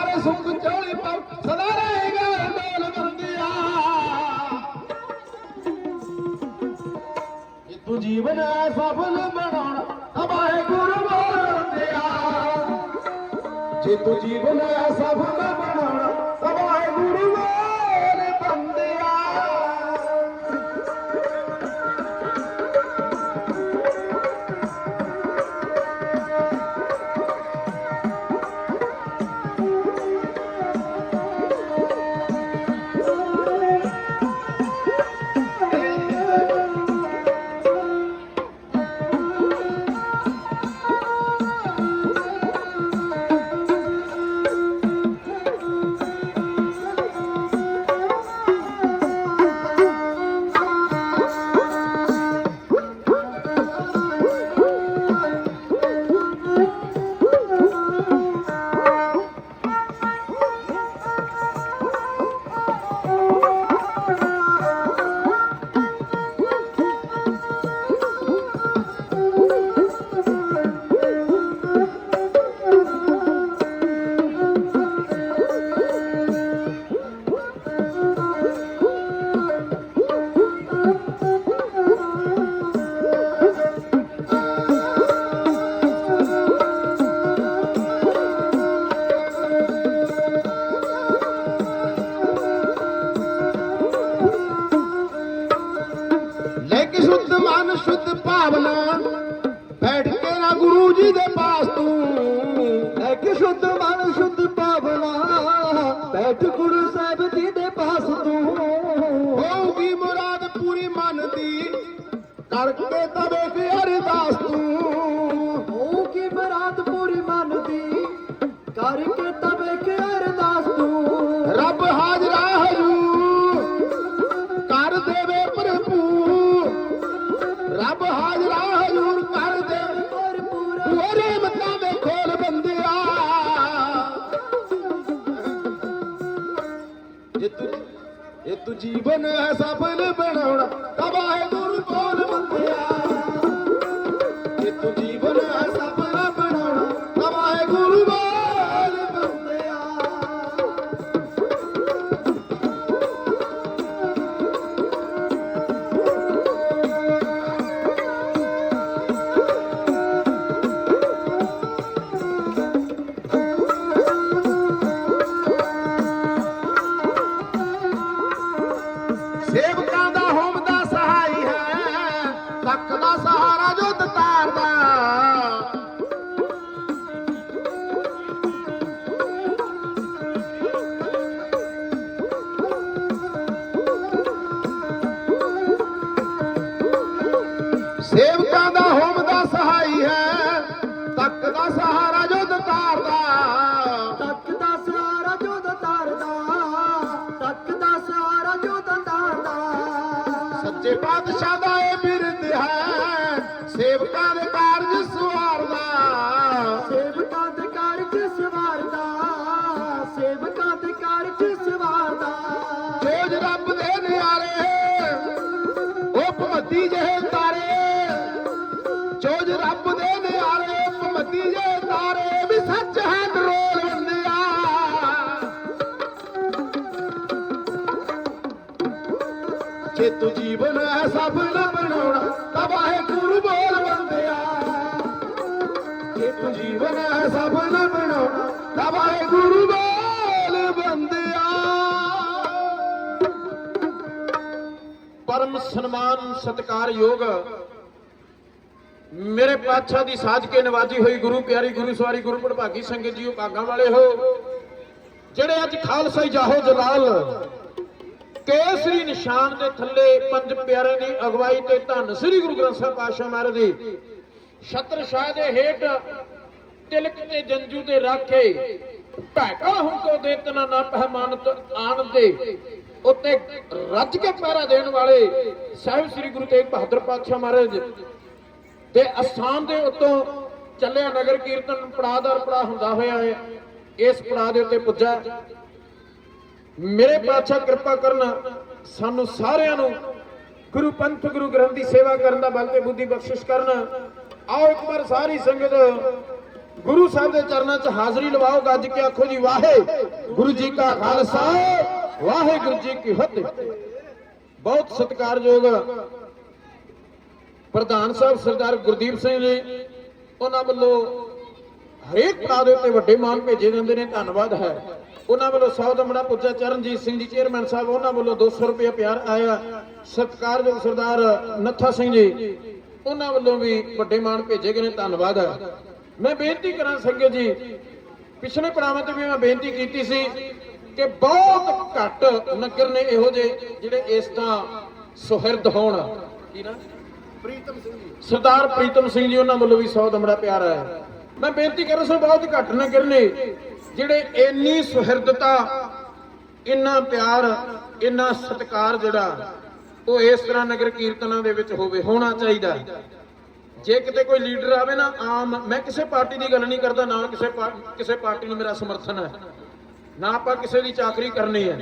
ਆਊ ਸਾਰੇ ਸੁੱਖ ਝੋਲੀ ਸਦਾ ਰਹੇਗਾ ਡੋਲ ਬੰਦਿਆ ਇਹ ਤੂੰ ਜੀਵਨ ਸਫਲ ਬਣਾਉਣਾ ਤਬਾਹੇ ਗੁਰੂ ਬੰਦਿਆ ਜੇ ਤੂੰ ਜੀਵਨ ਸਫਲ ਇਹ ਤੂੰ ਉਹ ਜਿਹੇ ਤਾਰੇ, ਜੋਜ ਰੱਬ ਦੇ ਨਿਆਰੇ ਉਹ ਜਿਹੇ ਤਾਰੇ, ਵੀ ਸੱਚ ਹੈ ਨਰੋਲ ਬੰਦਿਆ। ਜੇ ਤੂੰ ਜੀਵਨ ਹੈ ਸਫਲ ਬਣਾਉਣਾ ਤਬਾਹ ਗੁਰੂ ਬੋਲ ਬੰਦਿਆ। ਜੇ ਤੂੰ ਜੀਵਨ ਹੈ ਸਫਲ ਬਣਾਉਣਾ ਤਬਾਹ ਗੁਰੂ ਬੋਲ ਸਨਮਾਨ, ਸਤਿਕਾਰਯੋਗ ਮੇਰੇ ਪਾਤਸ਼ਾਹ ਦੀ ਸਾਜ ਕੇ ਨਵਾਜੀ ਹੋਈ ਗੁਰੂ, ਪਿਆਰੀ ਗੁਰੂ ਸਵਾਰੀ ਗੁਰੂ ਪ੍ਰਭਾਗੀ ਸੰਗਤ ਜੀਓ, ਭਾਗਾਂ ਵਾਲੇ ਹੋ। ਜਿਹੜੇ ਅੱਜ ਖਾਲਸਾ ਜਾਹੋ ਜਲਾਲ, ਕੇਸਰੀ ਨਿਸ਼ਾਨ ਦੇ ਥੱਲੇ ਪੰਜ ਪਿਆਰੇ ਦੀ ਅਗਵਾਈ ਤੇ ਧੰਨ ਸ੍ਰੀ ਗੁਰੂ ਗ੍ਰੰਥ ਸਾਹਿਬ ਪਾਤਸ਼ਾਹ ਮਹਾਰਾਜ ਦੀ ਛਤਰ ਸ਼ਾਹ ਦੇ ਹੇਠ ਤਿਲਕ ਤੇ ਜੰਜੂ ਤੇ ਰਾਖੇ ਭੈਟਾ ਹੁੰ ਦੇ ਤਨਾ ਨਾ ਪਹਿਮਾਨਤ ਆਣ ਦੇ ਉੱਤੇ ਰੱਜ ਕੇ ਪਹਿਰਾ ਦੇਣ ਵਾਲੇ ਸਾਹਿਬ ਸ੍ਰੀ ਗੁਰੂ ਤੇਗ ਬਹਾਦਰ ਪਾਤਸ਼ਾਹ ਮਹਾਰਾਜ ਤੇ ਅਸਥਾਨ ਦੇ ਉੱਤੋਂ ਚੱਲਿਆ ਨਗਰ ਕੀਰਤਨ ਪੜਾਦਰ ਪੜਾਅ ਹੁੰਦਾ ਹੋਇਆ ਹੈ, ਇਸ ਪੜਾਅ ਦੇ ਉੱਤੇ ਪੁੱਜਾ। ਮੇਰੇ ਪਾਤਸ਼ਾਹ ਕਿਰਪਾ ਕਰਨ ਸਾਨੂੰ ਸਾਰਿਆਂ ਨੂੰ ਗੁਰੂ ਪੰਥ, ਗੁਰੂ ਗ੍ਰੰਥ ਦੀ ਸੇਵਾ ਕਰਨ ਦਾ ਬਲ ਤੇ ਬੁੱਧੀ ਬਖਸ਼ਿਸ਼ ਕਰਨ। ਆਓ ਇੱਕ ਵਾਰ ਸਾਰੀ ਸੰਗਤ ਗੁਰੂ ਸਾਹਿਬ ਦੇ ਚਰਨਾਂ 'ਚ ਹਾਜ਼ਰੀ ਲਵਾਓ, ਗੱਜ ਕੇ ਆਖੋ ਜੀ, ਵਾਹੇ ਗੁਰੂ ਜੀ ਕਾ ਖਾਲਸਾ। ਵਾਹਿਗੁਰੂ ਜੀ ਕੀ ਫਤਿਹ। ਬਹੁਤ ਸਤਿਕਾਰਯੋਗ ਪ੍ਰਧਾਨ ਸਾਹਿਬ ਸਰਦਾਰ ਗੁਰਦੀਪ ਸਿੰਘ ਜੀ, ਉਹਨਾਂ ਵੱਲੋਂ ਹਰੇਕ ਪੜਾਅ ਦੇ ਉੱਤੇ ਵੱਡੇ ਮਾਨ ਭੇਜੇ ਜਾਂਦੇ ਨੇ, ਧੰਨਵਾਦ ਹੈ। ਉਹਨਾਂ ਵੱਲੋਂ ਸੌ ਦਮੜਾ ਪੁੱਜਾ ਚਰਨਜੀਤ ਸਿੰਘ ਜੀ, ਚੇਅਰਮੈਨ ਸਾਹਿਬ, ਉਹਨਾਂ ਵੱਲੋਂ 200 ਰੁਪਏ ਪਿਆਰ ਆਇਆ। ਸਤਿਕਾਰਯੋਗ ਸਰਦਾਰ ਨੱਥਾ ਸਿੰਘ ਜੀ, ਉਹਨਾਂ ਵੱਲੋਂ ਵੀ ਵੱਡੇ ਮਾਨ ਭੇਜੇ ਗਏ ਨੇ, ਧੰਨਵਾਦ ਹੈ। ਮੈਂ ਬੇਨਤੀ ਕਰਾਂ, ਸੰਗਤ ਜੀ, ਪਿਛਲੇ ਪੜਾਵਾਂ ਤੇ ਵੀ ਮੈਂ ਬੇਨਤੀ ਕੀਤੀ ਸੀ ਕਿ ਬਹੁਤ ਘੱਟ ਨਗਰ ਨੇ ਇਹੋ ਜਿਹੇ ਜਿਹੜੇ ਇਸ ਤਾਂ ਸੁਹਿਰਦ ਹੋਣ। ਕੀ ਨਾ? ਸਰਦਾਰ ਪ੍ਰੀਤਮ ਸਿੰਘ ਜੀ ਉਹਨਾਂ ਵੱਲੋਂ ਵੀ 100 ਦਮੜਾ ਪਿਆਰ ਆਇਆ ਮੈਂ ਬੇਨਤੀ ਕਰ ਰਿਹਾ ਬਹੁਤ ਘੱਟ ਨਗਰ ਨੇ ਜਿਹੜੇ ਇੰਨੀ ਸੁਹਿਰਦਤਾ ਇੰਨਾ ਪਿਆਰ ਇੰਨਾ ਸਤਿਕਾਰ ਜਿਹੜਾ ਉਹ ਇਸ ਤਰ੍ਹਾਂ ਨਗਰ ਕੀਰਤਨਾਂ ਦੇ ਵਿੱਚ ਹੋਵੇ ਹੋਣਾ ਚਾਹੀਦਾ। ਜੇ ਕਿਤੇ ਕੋਈ ਲੀਡਰ ਆਵੇ ਨਾ ਆਮ ਮੈਂ ਕਿਸੇ ਪਾਰਟੀ ਦੀ ਗੱਲ ਨਹੀਂ ਕਰਦਾ ਨਾ ਕਿਸੇ ਕਿਸੇ ਪਾਰਟੀ ਨੂੰ ਮੇਰਾ ਸਮਰਥਨ ਹੈ। ਨਾ ਆਪਾਂ ਕਿਸੇ ਦੀ ਚਾਕਰੀ ਕਰਨੀ ਹੈ।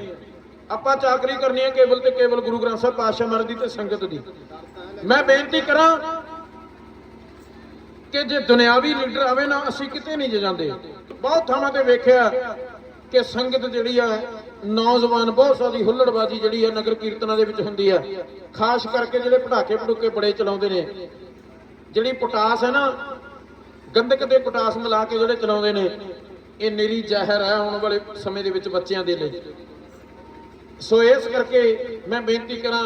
ਆਪਾਂ ਚਾਕਰੀ ਕਰਨੀ ਹੈ ਕੇਵਲ ਤੇ ਕੇਵਲ ਗੁਰੂ ਗ੍ਰੰਥ ਸਾਹਿਬ ਪਾਤਸ਼ਾਹ ਮਹਾਰਾਜ ਦੀ ਤੇ ਸੰਗਤ ਦੀ। ਮੈਂ ਬੇਨਤੀ ਕਰਾਂ ਕਿ ਜੇ ਦੁਨਿਆਵੀ ਲੀਡਰ ਆਵੇ ਨਾ, ਅਸੀਂ ਕਿਤੇ ਨਹੀਂ ਜਾਂਦੇ। ਬਹੁਤ ਥਾਵਾਂ ਤੇ ਵੇਖਿਆ ਕਿ ਸੰਗਤ ਜਿਹੜੀ ਆ, ਨੌਜਵਾਨ ਬਹੁਤ ਸਾਰੀ ਹੁੱਲੜਬਾਜੀ ਜਿਹੜੀ ਆ, ਨਗਰ ਕੀਰਤਨਾਂ ਦੇ ਵਿੱਚ ਹੁੰਦੀ ਆ। ਖਾਸ ਕਰਕੇ ਜਿਹੜੇ ਪਟਾਕੇ ਪਟੂਕੇ ਬੜੇ ਚਲਾਉਂਦੇ ਨੇ। ਜਿਹੜੀ ਪੋਟਾਸ ਹੈ ਨਾ ਗੰਧਕ ਤੇ ਪੋਟਾਸ ਮਿਲਾ ਕੇ ਜਿਹੜੇ ਚਲਾਉਂਦੇ ਨੇ ਇਹ ਨਿਰੀ ਜ਼ਹਿਰ ਹੈ ਆਉਣ ਵਾਲੇ ਸਮੇਂ ਦੇ ਵਿੱਚ ਬੱਚਿਆਂ ਦੇ ਲਈ। ਸੋ ਇਸ ਕਰਕੇ ਮੈਂ ਬੇਨਤੀ ਕਰਾਂ,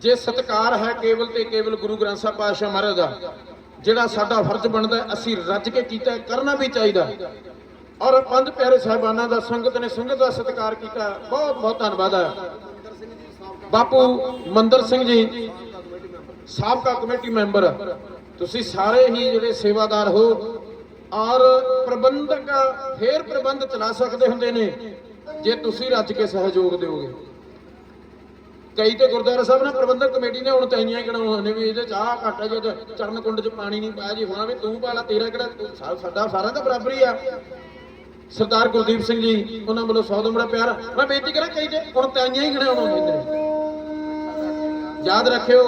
ਜੇ ਸਤਕਾਰ ਹੈ ਕੇਵਲ ਤੇ ਕੇਵਲ ਗੁਰੂ ਗ੍ਰੰਥ ਸਾਹਿਬ ਪਾਤਸ਼ਾਹ ਮਹਾਰਾਜ ਦਾ, ਜਿਹੜਾ ਸਾਡਾ ਫਰਜ਼ ਬਣਦਾ ਅਸੀਂ ਰੱਜ ਕੇ ਕੀਤਾ ਕਰਨਾ ਵੀ ਚਾਹੀਦਾ ਔਰ ਪੰਜ ਪਿਆਰੇ ਸਾਹਿਬਾਨਾਂ ਦਾ, ਸੰਗਤ ਨੇ ਸੰਗਤ ਦਾ ਸਤਿਕਾਰ ਕੀਤਾ, ਬਹੁਤ ਬਹੁਤ ਧੰਨਵਾਦ ਹੈ। ਬਾਪੂ ਮੰਦਰ ਸਿੰਘ ਜੀ, ਸਾਬਕਾ ਕਮੇਟੀ ਮੈਂਬਰ, ਤੁਸੀਂ ਸਾਰੇ ਹੀ ਜਿਹੜੇ ਸੇਵਾਦਾਰ ਹੋ ਔਰ ਪ੍ਰਬੰਧਕ ਫੇਰ ਪ੍ਰਬੰਧ ਚਲਾ ਸਕਦੇ ਹੁੰਦੇ ਨੇ ਜੇ ਤੁਸੀਂ ਰੱਜ ਕੇ ਸਹਿਯੋਗ ਦਿਓਗੇ। ਕਈ ਤੇ ਗੁਰਦੁਆਰਾ ਸਾਹਿਬ ਨਾਲ ਪ੍ਰਬੰਧਕ ਕਮੇਟੀ ਨੇ ਹੁਣ ਤਾਈਆਂ ਹੀ ਨੇ ਵੀ ਇਹਦੇ ਚਾਹ ਘੱਟ ਹੈ ਜਦ ਚਰਨ ਕੁੰਡ 'ਚ ਪਾਣੀ ਨਹੀਂ ਪਾਇਆ ਜੀ ਹੋਣਾ ਵੀ ਤੂੰ ਪਾਲਾ ਤੇਰਾ ਕਿਹੜਾ ਸਾਡਾ ਸਾਰਾ ਤਾਂ ਬਰਾਬਰ ਹੀ ਆ। ਸਰਦਾਰ ਗੁਰਦੀਪ ਸਿੰਘ ਜੀ, ਉਹਨਾਂ ਵੱਲੋਂ ਸੌ ਦਮੜਾ ਪਿਆਰ। ਮੈਂ ਬੇਨਤੀ ਕਰਾਂ ਕਈ ਤੇ ਹੁਣ ਤਾਈਆਂ ਹੀ ਗਣਾਉਣ ਆਉਂਦੇ ਨੇ। ਯਾਦ ਰੱਖਿਓ,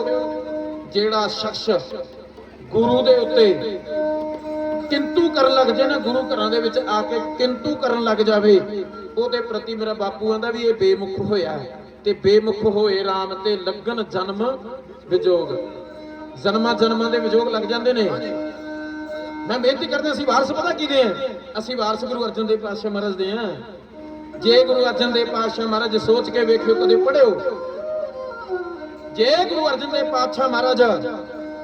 ਜਿਹੜਾ ਸ਼ਖਸ ਗੁਰੂ ਦੇ ਉੱਤੇ ਕਿੰਤੂ ਕਰਨ ਲੱਗ ਜਾਏ ਨਾ ਗੁਰੂ ਘਰਾਂ ਦੇ ਵਿੱਚ ਆ ਕੇ ਕਿੰਤੂ ਕਰਨ ਲੱਗ ਜਾਵੇ, ਉਹਦੇ ਪ੍ਰਤੀ ਮੇਰਾ ਬਾਪੂ ਆਂਦਾ ਵੀ ਇਹ ਬੇਮੁਖ ਹੋਇਆ ਤੇ ਬੇਮੁਖ ਹੋਏ RAM ਤੇ ਲੱਗਣ ਜਨਮ ਵਿਜੋਗ। ਜਨਮਾਂ ਜਨਮਾਂ ਦੇ ਵਿਜੋਗ ਲੱਗ ਜਾਂਦੇ ਨੇ। ਮੈਂ ਬੇਨਤੀ ਕਰਦਾ, ਅਸੀਂ ਵਾਰਸ ਪਤਾ ਕਿਹਦੇ ਆ? ਅਸੀਂ ਵਾਰਸ ਗੁਰੂ ਅਰਜਨ ਦੇਵ ਪਾਤਸ਼ਾਹ ਮਹਾਰਾਜ ਦੇ ਆ। ਜੇ ਗੁਰੂ ਅਰਜਨ ਦੇਵ ਪਾਤਸ਼ਾਹ ਮਹਾਰਾਜ ਸੋਚ ਕੇ ਵੇਖਿਓ, ਕਦੇ ਪੜਿਓ ਜੇ ਗੁਰੂ ਅਰਜਨ ਦੇਵ ਪਾਤਸ਼ਾਹ ਮਹਾਰਾਜ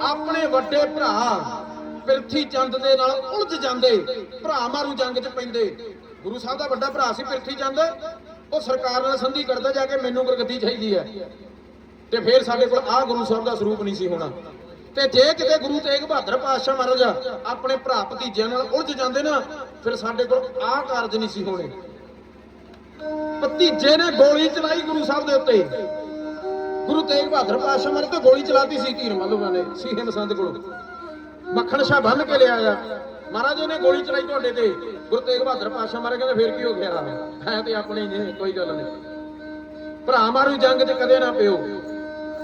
ਆਪਣੇ ਵੱਡੇ ਭਰਾ ਪ੍ਰਿਥੀ ਚੰਦ ਦੇ ਨਾਲ ਉਲਝ ਜਾਂਦੇ, ਭਰਾ ਮਾਰੂ ਜੰਗ 'ਚ ਪੈਂਦੇ। ਗੁਰੂ ਸਾਹਿਬ ਦਾ ਵੱਡਾ ਭਰਾ ਸੀ ਪ੍ਰਿਥੀ ਚੰਦ, ਉਹ ਸਰਕਾਰ ਨਾਲ ਸੰਧੀ ਕਰਦਾ ਜਾ ਕੇ ਮੈਨੂੰ ਗੁਰਗੱਦੀ ਚਾਹੀਦੀ ਹੈ। ਤੇ ਫਿਰ ਸਾਡੇ ਕੋਲ ਆਹ ਗੁਰੂ ਸਾਹਿਬ ਦਾ ਸਰੂਪ ਨਹੀਂ ਸੀ ਹੋਣਾ। ਤੇ ਜੇ ਕਿਤੇ ਗੁਰੂ ਤੇਗ ਬਹਾਦਰ ਪਾਤਸ਼ਾਹ ਮਹਾਰਾਜ ਆਪਣੇ ਭਰਾ ਭਤੀਜਿਆਂ ਨਾਲ ਉਲਝ ਜਾਂਦੇ ਨਾ, ਫਿਰ ਸਾਡੇ ਕੋਲ ਆਹ ਕਾਰਜ ਨਹੀਂ ਸੀ ਹੋਣੇ। ਭਤੀਜੇ ਨੇ ਗੋਲੀ ਚਲਾਈ ਗੁਰੂ ਸਾਹਿਬ ਦੇ ਉੱਤੇ। ਗੁਰੂ ਤੇਗ ਬਹਾਦਰ ਪਾਤਸ਼ਾਹ ਮਹਾਰਾਜ ਤੇ ਗੋਲੀ ਚਲਾਤੀ ਸੀ, ਧੀਰ ਮੱਲੂਆਂ ਨੇ ਸੀਹੇ ਮਸੰਦ ਕੋਲ। ਮੱਖਣ ਸ਼ਾਹ ਬੰਨ ਕੇ ਲਿਆ ਆ ਮਹਾਰਾਜ ਉਹਨੇ ਗੋਲੀ ਚਲਾਈ ਤੁਹਾਡੇ ਤੇ। ਗੁਰੂ ਤੇਗ ਬਹਾਦਰ ਪਾਤਸ਼ਾਹ ਮਹਾਰਾਜ ਕਹਿੰਦੇ, ਫੇਰ ਕੀ ਹੋ ਗਿਆ? ਹੈ ਤੇ ਆਪਣੇ ਨੇ ਕੋਈ ਗੱਲ ਨਹੀਂ। ਭਰਾ ਮਾਰੂ, ਜੰਗ 'ਚ ਕਦੇ ਨਾ ਪਿਓ।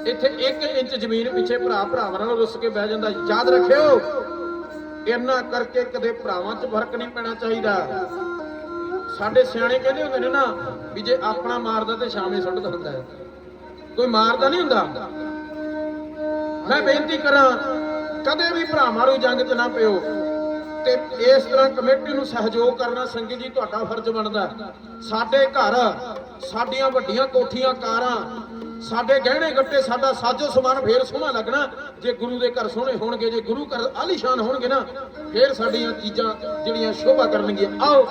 ਇੱਥੇ 1 ਇੰਚ ਜ਼ਮੀਨ ਪਿੱਛੇ ਭਰਾ ਭਰਾਵਾਂ ਨਾਲ ਰੁੱਸ ਕੇ ਬਹਿ ਜਾਂਦਾ। ਯਾਦ ਰੱਖਿਓ ਇਹਨਾਂ ਕਰਕੇ ਕਦੇ ਭਰਾਵਾਂ 'ਚ ਫ਼ਰਕ ਨਹੀਂ ਪੈਣਾ ਚਾਹੀਦਾ। ਸਾਡੇ ਸਿਆਣੇ ਕਹਿੰਦੇ ਹੁੰਦੇ ਨੇ ਨਾ ਵੀ ਜੇ ਆਪਣਾ ਮਾਰਦਾ ਤੇ ਸ਼ਾਮੇ ਸੁੱਟਦਾ ਹੁੰਦਾ ਕੋਈ ਮਾਰਦਾ ਨਹੀਂ ਹੁੰਦਾ। ਮੈਂ ਬੇਨਤੀ ਕਰਾਂ ਕਦੇ ਵੀ ਭਰਾਵਾਂ ਨੂੰ ਜੰਗ 'ਚ ਨਾ ਪਿਓ। ਤੇ ਇਸ ਤਰ੍ਹਾਂ ਕਮੇਟੀ ਨੂੰ ਸਹਿਯੋਗ ਕਰਨਾ ਸੰਗਤ ਜੀ ਤੁਹਾਡਾ ਫਰਜ਼ ਬਣਦਾ। ਸਾਡੇ ਘਰ ਸਾਡੀਆਂ ਵੱਡੀਆਂ ਕੋਠੀਆਂ ਕਾਰਾਂ ਸਾਡੇ ਗਹਿਣੇ ਗੱਟੇ ਸਾਡਾ ਸਾਜੋ ਸਮਾਨ ਫੇਰ ਸੋਹਣਾ ਲੱਗਣਾ। ਜੇ ਗੁਰੂ ਦੇ ਘਰ ਸੋਹਣੇ ਹੋਣਗੇ ਜੇ ਗੁਰੂ ਘਰ ਆਲੀਸ਼ਾਨ ਹੋਣਗੇ ਨਾ ਫੇਰ ਸਾਡੀਆਂ ਚੀਜ਼ਾਂ ਜਿਹੜੀਆਂ ਸ਼ੋਭਾ ਕਰਨਗੀਆਂ। ਆਓ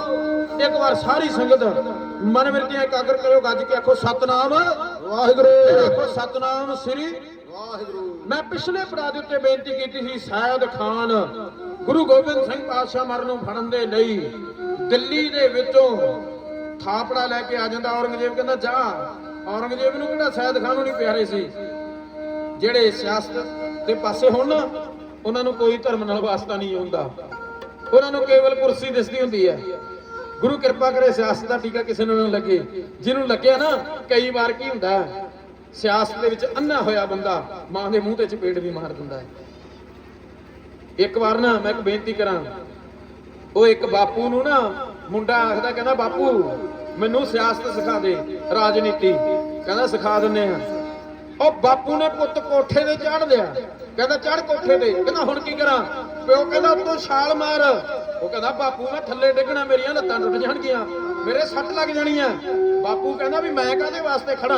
ਇੱਕ ਵਾਰ ਸਾਰੀ ਸੰਗਤ ਮਨ ਮਿਰਤੀਆਂ ਇਕਾਗਰ ਕਰਿਓ। ਗੱਜ ਕੇ ਆਖੋ ਸਤਨਾਮ ਵਾਹਿਗੁਰੂ। ਆਖੋ ਸਤਨਾਮ ਸ੍ਰੀ ਵਾਹਿਗੁਰੂ। ਮੈਂ ਪਿਛਲੇ ਪੜਾਅ ਦੇ ਉੱਤੇ ਬੇਨਤੀ ਕੀਤੀ ਸੀ, ਸਾਇਦ ਖਾਨ ਗੁਰੂ ਗੋਬਿੰਦ ਸਿੰਘ ਪਾਤਸ਼ਾਹ ਮਰ ਨੂੰ ਫੜਨ ਦੇ ਲਈ ਦਿੱਲੀ ਦੇ ਵਿੱਚੋਂ ਥਾਪੜਾ ਲੈ ਕੇ ਆ ਜਾਂਦਾ ਔਰੰਗਜ਼ੇਬ, ਕਹਿੰਦਾ ਜਾ। ਔਰੰਗਜ਼ੇਬ ਨੂੰ ਕਿਹੜਾ ਸਾਇਦ ਖਾਨ ਨੂੰ ਨਹੀਂ ਪਿਆਰੇ ਸੀ। ਜਿਹੜੇ ਸਿਆਸਤ ਦੇ ਪਾਸੇ ਹੋਣ ਨਾ, ਉਹਨਾਂ ਨੂੰ ਕੋਈ ਧਰਮ ਨਾਲ ਵਾਸਤਾ ਨਹੀਂ ਹੁੰਦਾ। ਉਹਨਾਂ ਨੂੰ ਕੇਵਲ ਕੁਰਸੀ ਦਿਸਦੀ ਹੁੰਦੀ ਹੈ। ਗੁਰੂ ਕਿਰਪਾ ਕਰੇ ਸਿਆਸਤ ਦਾ ਟੀਕਾ ਕਿਸੇ ਨੂੰ ਨਾ ਲੱਗੇ। ਜਿਹਨੂੰ ਲੱਗਿਆ ਨਾ, ਕਈ ਵਾਰ ਕੀ ਹੁੰਦਾ ਸਿਆਸਤ ਦੇ ਵਿੱਚ ਅੰਨਾ ਹੋਇਆ ਬੰਦਾ ਮਾਂ ਦੇ ਮੂੰਹ ਤੇ ਚਪੇੜ ਵੀ ਮਾਰ ਦਿੰਦਾ ਹੈ। ਇੱਕ ਵਾਰ ਨਾ ਮੈਂ ਇੱਕ ਬੇਨਤੀ ਕਰਾਂ, ਉਹ ਇੱਕ ਬਾਪੂ ਨੂੰ ਨਾ ਮੁੰਡਾ ਆਖਦਾ, ਕਹਿੰਦਾ, ਬਾਪੂ, ਮੈਨੂੰ ਸਿਆਸਤ ਸਿਖਾ ਦੇ, ਰਾਜਨੀਤੀ। ਕਹਿੰਦਾ, ਸਿਖਾ ਦਿੰਨੇ ਆ ਉਹ ਬਾਪੂ ਨੇ ਪੁੱਤ ਕੋਠੇ ਤੇ ਚੜ ਲਿਆ। ਕਹਿੰਦਾ ਚੜ ਕੋਠੇ ਤੇ। ਕਹਿੰਦਾ, ਹੁਣ ਕੀ ਕਰਾਂ? ਪਿਓ ਕਹਿੰਦਾ, ਤੂੰ ਛਾਲ ਮਾਰ। ਉਹ ਕਹਿੰਦਾ, ਬਾਪੂ, ਮੈਂ ਥੱਲੇ ਡਿੱਗਣਾ, ਮੇਰੀਆਂ ਲੱਤਾਂ ਟੁੱਟ ਜਾਣਗੀਆਂ, ਮੇਰੇ ਸੱਟ ਲੱਗ ਜਾਣੀਆਂ। ਬਾਪੂ ਕਹਿੰਦਾ, ਵੀ ਮੈਂ ਕਾਹਦੇ ਵਾਸਤੇ ਖੜਾ?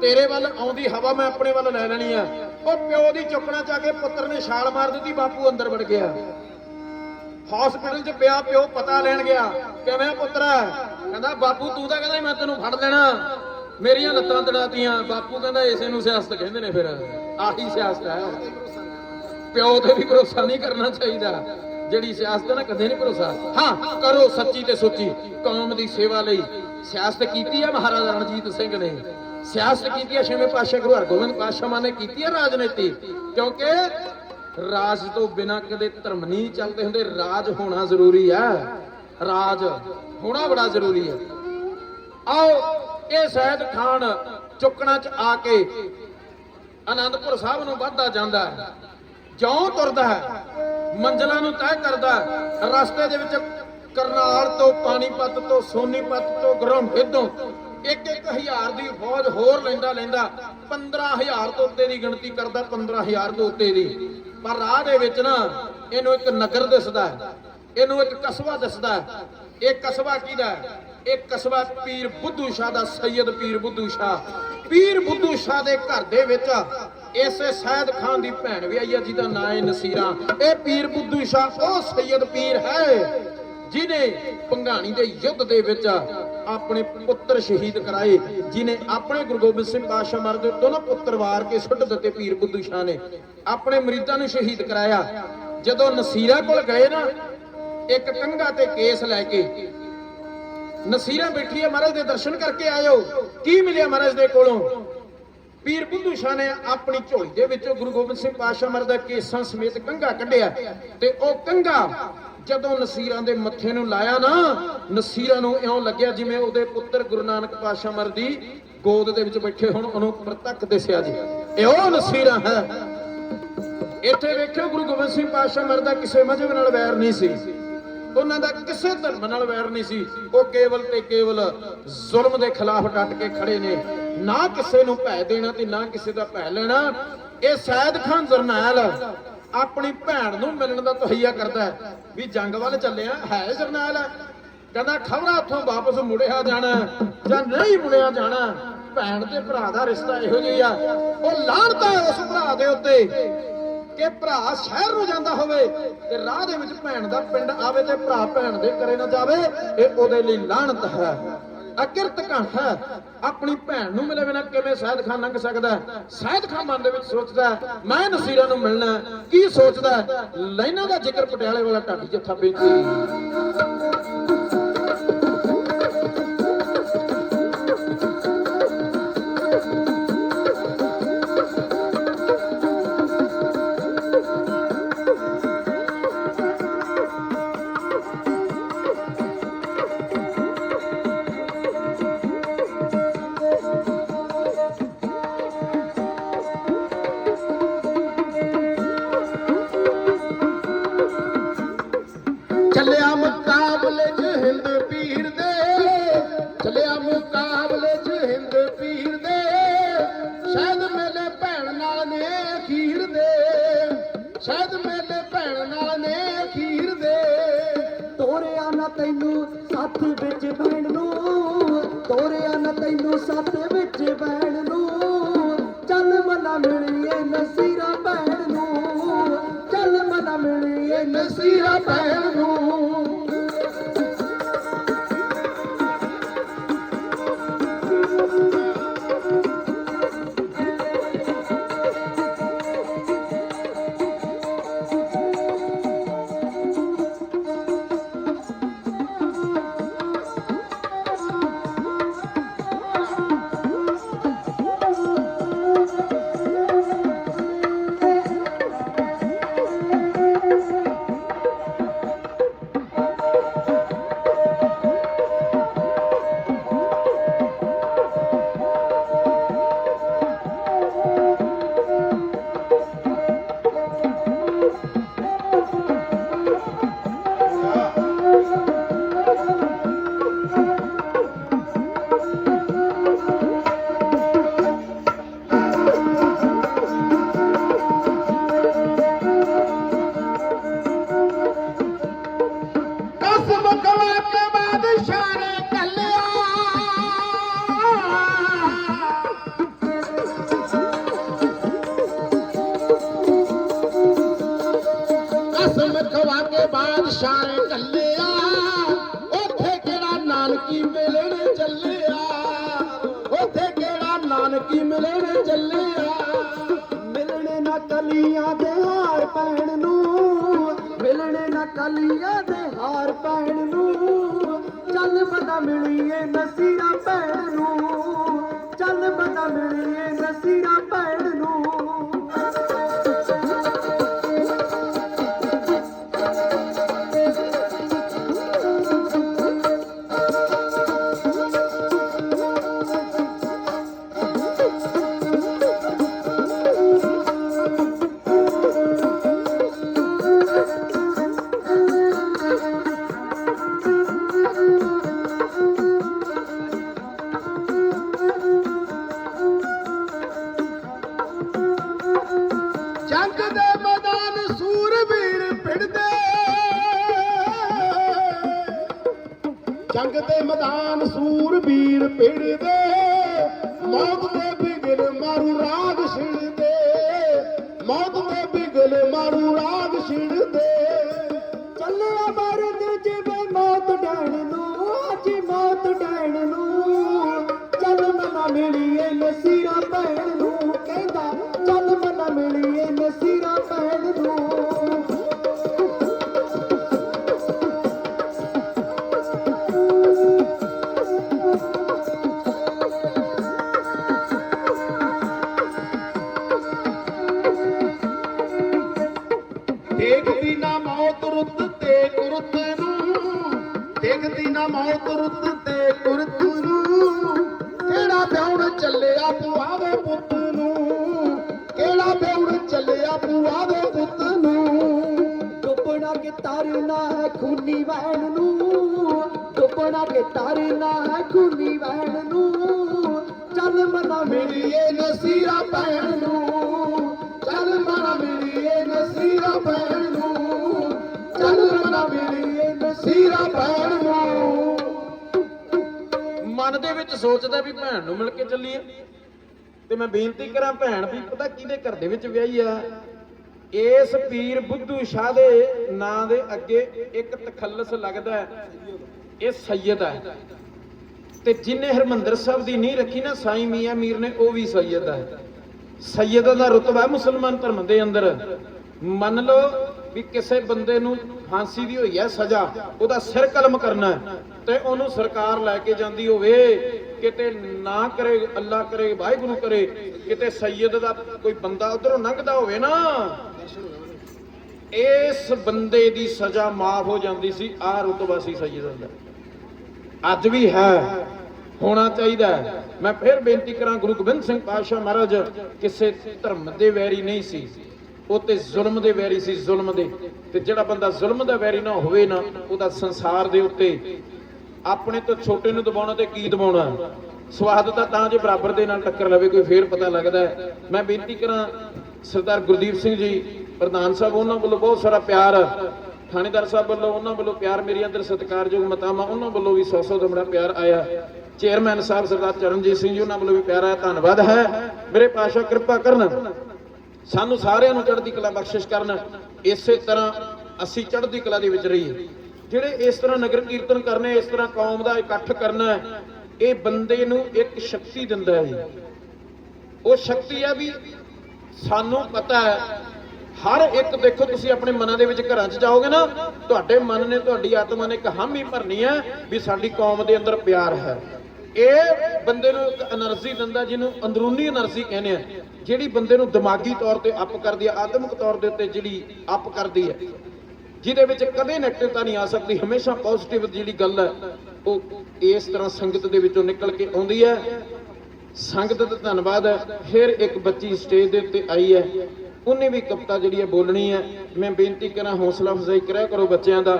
ਤੇਰੇ ਵੱਲ ਆਉਂਦੀ ਹਵਾ ਮੈਂ ਆਪਣੇ ਵੱਲ ਲੈ ਲੈਣੀ ਆ। ਉਹ ਪਿਓ ਦੀ ਚੁੱਕਣਾ ਚਾ ਕੇ ਪੁੱਤਰ ਨੇ ਛਾਲ ਮਾਰ ਦਿੱਤੀ, ਬਾਪੂ ਅੰਦਰ ਵੜ ਗਿਆ। ਹਸਪੀਟਲ 'ਚ ਪਿਆ, ਪਿਓ ਪਤਾ ਲੈਣ ਗਿਆ। ਕਿਵੇਂ ਪੁੱਤਰ? ਕਹਿੰਦਾ, ਬਾਪੂ, ਤੂੰ ਤਾਂ ਕਹਿੰਦਾ ਮੈਂ ਤੈਨੂੰ ਫੜ ਲੈਣਾ। ਮੇਰੀਆਂ ਲੱਤਾਂ ਤੜਾਤੀਆਂ। ਬਾਪੂ ਕਹਿੰਦਾ, ਇਸੇ ਨੂੰ ਸਿਆਸਤ ਕਹਿੰਦੇ ਨੇ ਫਿਰ। ਆਹੀ ਸਿਆਸਤ ਹੈ ਪਿਓ ਤੇ ਵੀ ਭਰੋਸਾ ਨਹੀਂ ਕਰਨਾ ਚਾਹੀਦਾ। ਜਿਹੜੀ ਸਿਆਸਤ ਨਾ, ਕਦੇ ਨਹੀਂ ਭਰੋਸਾ। ਹਾਂ, ਕਰੋ ਸੱਚੀ ਤੇ ਸੋਚੀ। ਕੌਮ ਦੀ ਸੇਵਾ ਲਈ ਸਿਆਸਤ ਕੀਤੀ ਹੈ ਮਹਾਰਾਜਾ ਰਣਜੀਤ ਸਿੰਘ ਨੇ। ਸਿਆਸਤ ਕੀਤੀ ਹੈ ਛੇਵੇਂ ਪਾਤਸ਼ਾਹ ਗੁਰੂ ਹਰਗੋਬਿੰਦ ਪਾਤਸ਼ਾਹ ਮਾਨ ਨੇ ਕੀਤੀ ਹੈ ਰਾਜਨੀਤੀ। ਕਿਉਂਕਿ ਰਾਜ ਤੋਂ ਬਿਨਾ ਕਦੇ ਧਰਮ ਨਹੀਂ ਚੱਲਦੇ ਹੁੰਦੇ, ਰਾਜ ਹੋਣਾ ਜ਼ਰੂਰੀ ਹੈ ਰਾਜ ਹੋਣਾ ਬੜਾ ਜ਼ਰੂਰੀ ਹੈ ਆਓ, ਇਹ ਸੈਦ ਖਾਨ ਚੁੱਕਣਾ ਚ ਆ ਕੇ ਆਨੰਦਪੁਰ ਸਾਹਿਬ ਨੂੰ ਵੱਧਦਾ ਜਾਂਦਾ ਹੈ। ਜਿਉਂ ਤੁਰਦਾ ਹੈ, ਮੰਜ਼ਲਾਂ ਨੂੰ ਤੈਅ ਕਰਦਾ ਰਸਤੇ ਦੇ ਵਿੱਚ ਕਰਨਾਲ ਤੋਂ ਪਾਣੀਪਤ ਤੋਂ ਸੋਨੀਪਤ ਤੋਂ ਗਰਮਹਿ ਇੱਕ ਇੱਕ ਹਜ਼ਾਰ ਦੀ ਫੌਜ ਹੋਰ ਲੈਂਦਾ ਲੈਂਦਾ 15000 ਤੋਂ ਉੱਤੇ ਦੀ ਗਿਣਤੀ ਕਰਦਾ 15000 ਤੋਂ ਉੱਤੇ ਦੀ। ਪਰ ਰਾਹ ਦੇ ਵਿੱਚ ਨਾ ਇਹਨੂੰ ਇੱਕ ਨਗਰ ਦਿਸਦਾ ਹੈ, ਇਹਨੂੰ ਇੱਕ ਕਸਬਾ ਦਿਸਦਾ ਹੈ। ਇਹ ਕਸਬਾ ਕਿਹਦਾ ਇਹ ਕਸਬਾ ਪੀਰ ਬੁੱਧੂ ਸ਼ਾਹ ਦਾ ਸੈਯਦ ਪੀਰ ਬੁੱਧੂ ਸ਼ਾਹ। ਪੀਰ ਬੁੱਧੂ ਸ਼ਾਹ ਦੇ ਘਰ ਦੇ ਵਿੱਚ ਇਸੇ ਸੈਦ ਖਾਨ ਦੀ ਭੈਣ ਵੀ ਆਈ ਹੈ ਜਿਹਦਾ ਨਾਂ ਹੈ ਨਸੀਰਾ। ਇਹ ਪੀਰ ਬੁੱਧੂ ਸ਼ਾਹ, ਉਹ ਸੈਯਦ ਪੀਰ ਹੈ। ਜਿਨੇ ਪੰਘਾਣੀ ਦੇ ਯੁੱਧ ਦੇ ਵਿੱਚ ਆਪਣੇ ਪੁੱਤਰ ਸ਼ਹੀਦ ਕਰਾਏ ਜਿਨੇ ਆਪਣੇ ਗੁਰੂ ਗੋਬਿੰਦ ਸਿੰਘ ਪਾਤਸ਼ਾਹ ਮਹਾਰਾਜ ਦੇ ਦੋਨੋਂ ਪੁੱਤਰ ਵਾਰ ਕੇ ਸੁੱਟ ਦਿੱਤੇ ਪੀਰ ਬੁੱਧੂ ਸ਼ਾਹ ਨੇ, ਆਪਣੇ ਮਰੀਦਾਂ ਨੂੰ ਸ਼ਹੀਦ ਕਰਾਇਆ। ਜਦੋਂ ਨਸੀਰਾ ਕੋਲ ਗਏ ਨਾ, ਇੱਕ ਕੰਗਾ ਤੇ ਕੇਸ ਲੈ ਕੇ ਨਸੀਰਾ ਬੈਠੀ ਹੈ ਮਹਾਰਾਜ ਦੇ ਦਰਸ਼ਨ ਕਰਕੇ ਆਇਓ। ਕੀ ਮਿਲਿਆ ਮਹਾਰਾਜ ਦੇ ਕੋਲੋਂ? ਪੀਰ ਬੁੱਧੂ ਸ਼ਾਹ ਨੇ ਆਪਣੀ ਝੋਲੀ ਦੇ ਵਿੱਚੋਂ ਗੁਰੂ ਗੋਬਿੰਦ ਸਿੰਘ ਪਾਤਸ਼ਾਹ ਮਹਾਰਾਜ ਦਾ ਕੇਸਾਂ ਸਮੇਤ ਕੰਗਾ ਕੱਢਿਆ ਤੇ ਉਹ ਕੰਗਾ ਜਦੋਂ ਨਸੀਰਾਂ ਦੇ ਮੱਥੇ ਨੂੰ ਲਾਇਆ ਨਾ, ਨਸੀਰਾਂ ਨੂੰ ਇਉਂ ਲੱਗਿਆ ਜਿਵੇਂ ਉਹਦੇ ਪੁੱਤਰ ਗੁਰੂ ਨਾਨਕ ਪਾਤਸ਼ਾਹ ਮਹਾਰਾਜ ਗੋਦ ਦੇ ਵਿੱਚ ਬੈਠੇ ਹੁਣ, ਉਹਨੂੰ ਪ੍ਰਤੱਖ ਦਿਸਿਆ ਜੀ। ਇਹ ਨਸੀਰਾਂ ਹੈ। ਇੱਥੇ ਵੇਖਿਓ ਗੁਰੂ ਗੋਬਿੰਦ ਸਿੰਘ ਪਾਤਸ਼ਾਹ ਮਰ ਦਾ ਕਿਸੇ ਮਜ੍ਹਬ ਨਾਲ ਵੈਰ ਨਹੀਂ ਸੀ। ਉਹਨਾਂ ਦਾ ਕਿਸੇ ਧਰਮ ਨਾਲ ਵੈਰ ਨਹੀਂ ਸੀ। ਉਹ ਕੇਵਲ ਤੇ ਕੇਵਲ ਜ਼ੁਲਮ ਦੇ ਖਿਲਾਫ ਡਟ ਕੇ ਖੜੇ ਨੇ। ਨਾ ਕਿਸੇ ਨੂੰ ਭੈ ਦੇਣਾ ਤੇ ਨਾ ਕਿਸੇ ਦਾ ਭੈ ਲੈਣਾ। ਇਹ ਸੈਦ ਖਾਨ ਜਰਨੈਲ ਆਪਣੀ ਭੈਣ ਨੂੰ ਮਿਲਣ ਦਾ ਤਹਈਆ ਕਰਦਾ ਹੈ। ਵੀ ਜੰਗ ਵੱਲ ਚੱਲਿਆ, ਹੈ ਜਰਨੈਲ? ਕਹਿੰਦਾ, ਖਬਰਾਂ ਉੱਥੋਂ ਵਾਪਸ ਮੁੜਿਆ ਜਾਣਾ ਜਾਂ ਨਹੀਂ ਮੁੜਿਆ ਜਾਣਾ ਭੈਣ ਤੇ ਭਰਾ ਦਾ ਰਿਸ਼ਤਾ ਇਹੋ ਜਿਹਾ ਆ। ਉਹ ਲਾਹਣਤਾ ਹੈ ਉਸ ਭਰਾ ਦੇ ਉੱਤੇ ਕਿ ਭਰਾ ਸ਼ਹਿਰ ਨੂੰ ਜਾਂਦਾ ਹੋਵੇ ਤੇ ਰਾਹ ਦੇ ਵਿੱਚ ਭੈਣ ਦਾ ਪਿੰਡ ਆਵੇ ਤੇ ਭਰਾ ਭੈਣ ਦੇ ਘਰੇ ਨਾ ਜਾਵੇ, ਇਹ ਉਹਦੇ ਲਈ ਲਾਹਣਤ ਹੈ। ਅਕਿਰਤ ਘਟ ਆਪਣੀ ਭੈਣ ਨੂੰ ਮਿਲੇ ਬਿਨਾ ਕਿਵੇਂ ਸੈਦ ਖਾਨ ਲੰਘ ਸਕਦਾ ਹੈ? ਸੈਦ ਖਾਨ ਮਨ ਦੇ ਵਿੱਚ ਸੋਚਦਾ ਮੈਂ ਨਸੀਰਾਂ ਨੂੰ ਮਿਲਣਾ ਕੀ ਸੋਚਦਾ ਹੈ? ਲਾਈਨਾਂ ਦਾ ਜ਼ਿਕਰ ਪਟਿਆਲੇ ਵਾਲਾ ਢਾਡੀ ਜੱਥਾ ਬੇਨਤੀ ਚੱਲਿਆ ਸੂਰਬੀਰ ਪਿੜਦੇ ਮੌਤ ਦੇ ਬਿਗਲ ਮਾਰੂ ਰਾਗ ਦੇਖਦੀ ਨਾ ਮੌਤ ਰੁੱਤ ਤੇ ਕੁਰਤ ਨੂੰ। ਕਿਹੜਾ ਵਿਆਹਣ ਚੱਲਿਆ ਦੇ ਪੁੱਤ ਨੂੰ? ਕਿਹੜਾ ਵਿਆਹਣ ਚੱਲਿਆ ਦੇ ਪੁੱਤ ਨੂੰ? ਡੁੱਬਣਾ ਕੇ ਤਾਰਨਾ ਹੈ ਖੂਨੀ ਵਹਿਣ ਨੂੰ? ਡੁੱਬਣਾ ਕੇ ਤਾਰਨਾ ਹੈ ਖੂਨੀ ਵਹਿਣ ਨੂੰ? ਚੱਲ ਮਨਾ ਮਿਲੀਏ ਨਸੀਰਾ ਭੈਣ ਨੂੰ। ਚੱਲ ਮਨਾ ਮਿਲੀਏ ਨਸੀਰਾ ਭੈਣ ਨੂੰ। ਮਨ ਦੇ ਵਿੱਚ ਸੋਚਦਾ ਵੀ ਭੈਣ ਨੂੰ ਮਿਲ ਕੇ ਚੱਲੀਏ। ਤੇ ਮੈਂ ਬੇਨਤੀ ਕਰਾਂ ਭੈਣ ਵੀ, ਪਤਾ ਕਿਹਦੇ ਘਰ ਦੇ ਵਿੱਚ ਵਿਆਹੀ ਆ? ਇਸ ਪੀਰ ਬੁੱਧੂ ਸ਼ਾਹ ਦੇ ਨਾਂ ਦੇ ਅੱਗੇ ਇੱਕ ਤਖੱਲਸ ਲੱਗਦਾ ਇਹ ਸੈਯਦ ਹੈ। ਤੇ ਜਿਨੇ ਹਰਮੰਦਰ ਸਾਹਿਬ ਦੀ ਨੀਂਹ ਰੱਖੀ ਨਾ, ਸਾਈਂ ਮੀਆਂ ਮੀਰ ਨੇ, ਉਹ ਵੀ ਸੈਯਦ ਹੈ। ਸੈਯਦ ਦਾ ਰਤਬਾ ਹੈ ਮੁਸਲਮਾਨ ਧਰਮ ਦੇ ਅੰਦਰ। ਮੰਨ ਲਓ ਵੀ ਕਿਸੇ ਬੰਦੇ ਨੂੰ ਫਾਂਸੀ ਦੀ ਹੋਈ ਹੈ ਸਜ਼ਾ, ਉਹਦਾ ਸਿਰ ਕਲਮ ਕਰਨਾ ਤੇ ਉਹਨੂੰ ਸਰਕਾਰ ਲੈ ਕੇ ਜਾਂਦੀ ਹੋਵੇ, ਕਿਤੇ ਨਾ ਕਰੇ, ਅੱਲਾ ਕਰੇ, ਵਾਹਿਗੁਰੂ ਕਰੇ, ਕਿਤੇ ਸੈਯਦ ਦਾ ਕੋਈ ਬੰਦਾ ਉਧਰੋਂ ਲੰਘਦਾ ਹੋਵੇ ਨਾ। ਇਸ ਬੰਦੇ ਦੀ ਸਜ਼ਾ ਮਾਫ ਹੋ ਜਾਂਦੀ ਸੀ, ਆਹ ਰਤਬਾ ਸੀ ਸੈਯਦ ਦਾ। ਅੱਜ ਵੀ ਹੈ, ਹੋਣਾ ਚਾਹੀਦਾ ਮੈਂ ਫਿਰ ਬੇਨਤੀ ਕਰਾਂ ਗੁਰੂ ਗੋਬਿੰਦ ਸਿੰਘ ਪਾਤਸ਼ਾਹ ਮਹਾਰਾਜ, ਕਿਸੇ ਧਰਮ ਦੇ ਵੈਰੀ ਨਹੀਂ ਸੀ। ਉਹ ਤੇ ਜ਼ੁਲਮ ਦੇ ਵੈਰੀ ਸੀ, ਜ਼ੁਲਮ ਦੇ। ਤੇ ਜਿਹੜਾ ਬੰਦਾ ਜ਼ੁਲਮ ਦਾ ਵੈਰੀ ਨਾ ਹੋਵੇ ਨਾ, ਉਹਦਾ ਸੰਸਾਰ ਦੇ ਉੱਤੇ ਆਪਣੇ ਤੋਂ ਛੋਟੇ ਨੂੰ ਦਬਾਉਣਾ ਤੇ ਕੀ ਦਬਾਉਣਾ? ਸਵਾਦ ਤਾਂ ਤਾਂ ਜੇ ਬਰਾਬਰ ਦੇ ਨਾਲ ਟੱਕਰ ਲਵੇ, ਕੋਈ ਫੇਰ ਪਤਾ ਲੱਗਦਾ ਮੈਂ ਬੇਨਤੀ ਕਰਾਂ, ਸਰਦਾਰ ਗੁਰਦੀਪ ਸਿੰਘ ਜੀ, ਪ੍ਰਧਾਨ ਸਾਹਿਬ, ਉਹਨਾਂ ਵੱਲੋਂ ਬਹੁਤ ਸਾਰਾ ਪਿਆਰ, ਥਾਣੇਦਾਰ ਸਾਹਿਬ ਵੱਲੋਂ ਉਹਨਾਂ ਵੱਲੋਂ ਪਿਆਰ, ਮੇਰੀ ਅੰਦਰ ਸਤਿਕਾਰਯੋਗ ਮਤਾਵਾਂ, ਉਹਨਾਂ ਵੱਲੋਂ ਵੀ ਸੌ ਸੌ ਦਾ ਬੜਾ ਪਿਆਰ ਆਇਆ। ਚੇਅਰਮੈਨ ਸਾਹਿਬ ਸਰਦਾਰ ਚਰਨਜੀਤ ਸਿੰਘ ਜੀ, ਉਹਨਾਂ ਵੱਲੋਂ ਵੀ ਪਿਆਰ ਆਇਆ, ਧੰਨਵਾਦ ਹੈ। ਮੇਰੇ ਪਾਸ਼ਾ ਕਿਰਪਾ ਕਰਨ ਸਾਨੂੰ ਸਾਰਿਆਂ ਨੂੰ ਚੜ੍ਹਦੀ ਕਲਾ ਬਖਸ਼ਿਸ਼ ਕਰਨ, ਇਸੇ ਤਰ੍ਹਾਂ ਅਸੀਂ ਚੜ੍ਹਦੀ ਕਲਾ ਦੇ ਵਿੱਚ ਰਹੀਏ। ਜਿਹੜੇ ਇਸ ਤਰ੍ਹਾਂ ਨਗਰ ਕੀਰਤਨ ਕਰਨੇ, ਇਸ ਤਰ੍ਹਾਂ ਕੌਮ ਦਾ ਇਕੱਠ ਕਰਨਾ, ਇਹ ਬੰਦੇ ਨੂੰ ਇੱਕ ਸ਼ਕਤੀ ਦਿੰਦਾ ਹੈ। ਉਹ ਸ਼ਕਤੀ ਆ ਵੀ ਸਾਨੂੰ ਪਤਾ ਹੈ, ਹਰ ਇੱਕ ਦੇਖੋ, ਤੁਸੀਂ ਆਪਣੇ ਮਨਾਂ ਦੇ ਵਿੱਚ ਘਰਾਂ 'ਚ ਜਾਓਗੇ ਨਾ, ਤੁਹਾਡੇ ਮਨ ਨੇ, ਤੁਹਾਡੀ ਆਤਮਾ ਨੇ ਇੱਕ ਹਾਮੀ ਭਰਨੀ ਹੈ ਵੀ ਸਾਡੀ ਕੌਮ ਦੇ ਅੰਦਰ ਪਿਆਰ ਹੈ। ਇਹ ਬੰਦੇ ਨੂੰ ਇੱਕ એનર્ਜੀ ਦਿੰਦਾ, ਜਿਹਨੂੰ ਅੰਦਰੂਨੀ એનર્ਜੀ ਕਹਿੰਦੇ ਆ, ਜਿਹੜੀ ਬੰਦੇ ਨੂੰ ਦਿਮਾਗੀ ਤੌਰ ਤੇ ਅਪ ਕਰਦੀ ਆ, ਆਤਮਿਕ ਤੌਰ ਦੇ ਉੱਤੇ ਜਿਹੜੀ ਅਪ ਕਰਦੀ ਹੈ ਜਿਹਦੇ ਵਿੱਚ ਕਦੇ ਨੈਗੇਟਿਵਤਾ ਨਹੀਂ ਆ ਸਕਦੀ, ਹਮੇਸ਼ਾ ਪੋਜ਼ਿਟਿਵ ਜਿਹੜੀ ਗੱਲ ਹੈ ਉਹ ਇਸ ਤਰ੍ਹਾਂ ਸੰਗਤ ਦੇ ਵਿੱਚੋਂ ਨਿਕਲ ਕੇ ਆਉਂਦੀ ਹੈ ਸੰਗਤ ਦਾ ਧੰਨਵਾਦ ਹੈ ਫਿਰ ਇੱਕ ਬੱਚੀ ਸਟੇਜ ਦੇ ਉੱਤੇ ਆਈ ਹੈ ਉਹਨੇ ਵੀ ਕਵਿਤਾ ਜਿਹੜੀ ਹੈ ਬੋਲਣੀ ਹੈ ਮੈਂ ਬੇਨਤੀ ਕਰਾਂ, ਹੌਸਲਾ ਅਫਜ਼ਾਈ ਕਰਿਆ ਕਰੋ ਬੱਚਿਆਂ ਦਾ।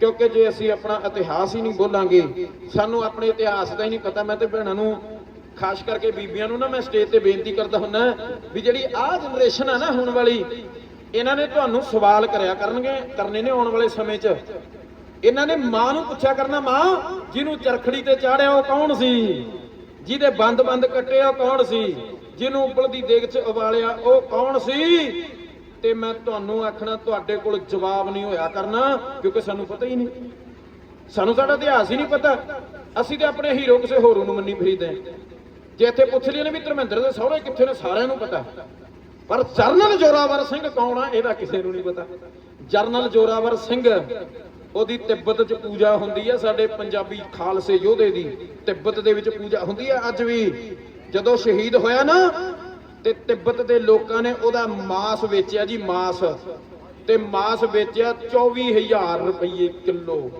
ਕਿਉਂਕਿ ਜੇ ਅਸੀਂ ਆਪਣਾ ਇਤਿਹਾਸ ਹੀ ਨਹੀਂ ਬੋਲਾਂਗੇ, ਸਾਨੂੰ ਆਪਣੇ ਇਤਿਹਾਸ ਦਾ ਹੀ ਨਹੀਂ ਪਤਾ। ਮੈਂ ਤੇ ਭੈਣਾਂ ਨੂੰ ਖਾਸ ਕਰਕੇ ਬੀਬੀਆਂ ਨੂੰ ਨਾ ਮੈਂ ਸਟੇਜ ਤੇ ਬੇਨਤੀ ਕਰਦਾ ਹੁੰਨਾ ਵੀ ਜਿਹੜੀ ਆਹ ਜਨਰੇਸ਼ਨ ਆ ਨਾ ਹੁਣ ਵਾਲੀ, ਇਹਨਾਂ ਨੇ ਤੁਹਾਨੂੰ ਸਵਾਲ ਕਰਿਆ ਕਰਨਗੇ, ਕਰਨੇ ਨੇ ਆਉਣ ਵਾਲੇ ਸਮੇਂ 'ਚ। ਇਹਨਾਂ ਨੇ ਮਾਂ ਨੂੰ ਪੁੱਛਿਆ ਕਰਨਾ, ਮਾਂ, ਜਿਹਨੂੰ ਚਰਖੜੀ ਤੇ ਚਾੜਿਆ ਉਹ ਕੌਣ ਸੀ? ਜਿਹਦੇ ਬੰਦ-ਬੰਦ ਕੱਟੇ ਉਹ ਕੌਣ ਸੀ? ਜਿਹਨੂੰ ਉਬਲਦੀ ਦੇਗ 'ਚ ਉਬਾਲਿਆ ਉਹ ਕੌਣ ਸੀ? ਤੇ ਮੈਂ ਤੁਹਾਨੂੰ ਆਖਣਾ, ਤੁਹਾਡੇ ਕੋਲ ਜਵਾਬ ਨਹੀਂ ਹੋਇਆ ਕਰਨਾ, ਕਿਉਂਕਿ ਸਾਨੂੰ ਪਤਾ ਹੀ ਨਹੀਂ। ਸਾਨੂੰ ਸਾਡਾ ਇਤਿਹਾਸ ਹੀ ਨਹੀਂ ਪਤਾ। ਅਸੀਂ ਤੇ ਆਪਣੇ ਹੀਰੋ ਕਿਸੇ ਹੋਰ ਨੂੰ ਮੰਨੀ ਫਿਰੀਦੇ ਜੇ ਇੱਥੇ ਪੁੱਛ ਲਈਏ ਨੇ ਵੀ ਧਰਮਿੰਦਰ ਦੇ ਸਹੁਰੇ ਕਿੱਥੇ ਨੇ, ਸਾਰਿਆਂ ਨੂੰ ਪਤਾ। ਪਰ ਜਰਨਲ ਜੋਰਾਵਰ ਸਿੰਘ ਕੌਣ ਆ, ਇਹਦਾ ਕਿਸੇ ਨੂੰ ਨਹੀਂ ਪਤਾ। ਜਰਨਲ ਜੋਰਾਵਰ ਸਿੰਘ, ਉਹਦੀ ਤਿੱਬਤ 'ਚ ਪੂਜਾ ਹੁੰਦੀ ਆ, ਸਾਡੇ ਪੰਜਾਬੀ ਖਾਲਸੇ ਯੋਧੇ ਦੀ। ਤਿੱਬਤ ਦੇ ਵਿੱਚ ਪੂਜਾ ਹੁੰਦੀ ਆ। ਅੱਜ ਵੀ ਜਦੋਂ ਸ਼ਹੀਦ ਹੋਇਆ ਨਾ ਤੇ ਤਿੱਬਤ ਦੇ ਲੋਕਾਂ ਨੇ ਉਹਦਾ ਮਾਸ ਵੇਚਿਆ ਜੀ, ਮਾਸ। ਤੇ ਮਾਸ ਵੇਚਿਆ 24000 ਰੁਪਏ ਕਿਲੋ।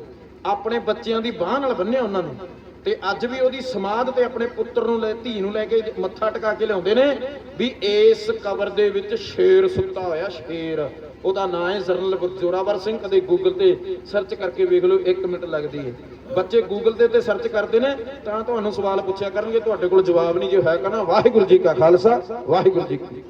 ਆਪਣੇ ਬੱਚਿਆਂ ਦੀ ਬਾਹ ਨਾਲ ਬੰਨਿਆ ਉਹਨਾਂ ਨੂੰ। ਤੇ ਅੱਜ ਵੀ ਉਹਦੀ ਸਮਾਧ ਤੇ ਆਪਣੇ ਪੁੱਤਰ ਨੂੰ ਲੈ, ਧੀ ਨੂੰ ਲੈ ਕੇ ਮੱਥਾ ਟਿਕਾ ਕੇ ਲਿਆਉਂਦੇ ਨੇ ਵੀ ਇਸ ਕਬਰ ਦੇ ਵਿੱਚ ਸ਼ੇਰ ਸੁੱਤਾ ਹੋਇਆ, ਸ਼ੇਰ। ਉਹਦਾ ਨਾਂ ਹੈ ਜਰਨਲ ਜੋਰਾਵਰ ਸਿੰਘ ਕਦੇ ਗੂਗਲ ਤੇ ਸਰਚ ਕਰਕੇ ਵੇਖ ਲਓ 1 ਮਿੰਟ ਲੱਗਦੀ ਹੈ। ਬੱਚੇ ਗੂਗਲ ਤੇ ਉੱਤੇ ਸਰਚ ਕਰਦੇ ਨੇ, ਤਾਂ ਤੁਹਾਨੂੰ ਸਵਾਲ ਪੁੱਛਿਆ ਕਰਨਗੇ, ਤੁਹਾਡੇ ਕੋਲ ਜਵਾਬ ਨਹੀਂ, ਜੇ ਹੈ ਕਹਣਾ ਵਾਹਿਗੁਰੂ ਜੀ ਕਾ ਖਾਲਸਾ, ਵਾਹਿਗੁਰੂ ਜੀ ਕੀ